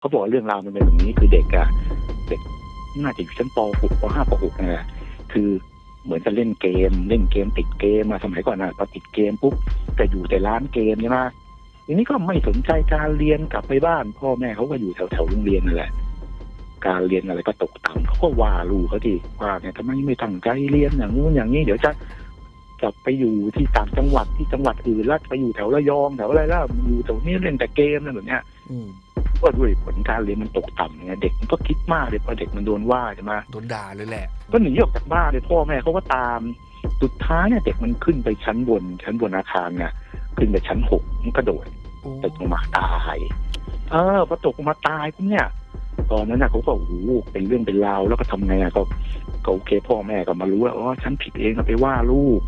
เขาบอกว่าเรื่องราวมันเป็นแบบนี้คือเด็กอะเด็กน่าจะอยู่ชั้นป .6 ป .5 ป .6 นั่นแหละคือเหมือนจะเล่นเกม เล่นเกมติดเกมมาสมัยก่อนอะพอติดเกมปุ๊บแต่อยู่แต่ร้านเกมใช่ไหมทีนี้ก็ไม่สนใจการเรียนกลับไปบ้าน พ่อแม่เขาก็อยู่แถวแถวๆโรงเรียนนั่นแหละการเรียนอะไรก็ตกต่ำเขาก็ว่าลูกเขาทีว่าเนี่ยทำไมไม่ตั้งใจเรียนอย่างงู้นอย่างนี้เดี๋ยวจะกลับไปอยู่ที่ต่างจังหวัดที่จังหวัดอื่นแล้วไปอยู่แถวระยองแถวอะไรแล้วอยู่แถวนี้เล่นแต่เกมนั่นแบบเนี้ย อืมก็ด้วยผลการเรียนมันตกต่ำไงเด็กมันก็คิดมากเลยพอเด็กมันโดนว่าใช่ไหมโดนด่าเลยแหละ ก็หนีออกจากบ้านเลยพ่อแม่เขาก็ตาม สุดท้ายเนี่ยเด็กมันขึ้นไปชั้นบน ชั้นบนอาคารเนี่ยขึ้นไปชั้นหกมันกระโดดโอ้ตกลงมาตาย เออพอตกลงมาตายปุ๊บเนี่ยตอนนั้นน่ะเขาก็โอ้โหเป็นเรื่องเป็นราวแล้วก็ทำไงอะก็ก็โอเคพ่อแม่ก็มารู้ว่าอ๋อฉันผิดเองก็ไปว่าลูก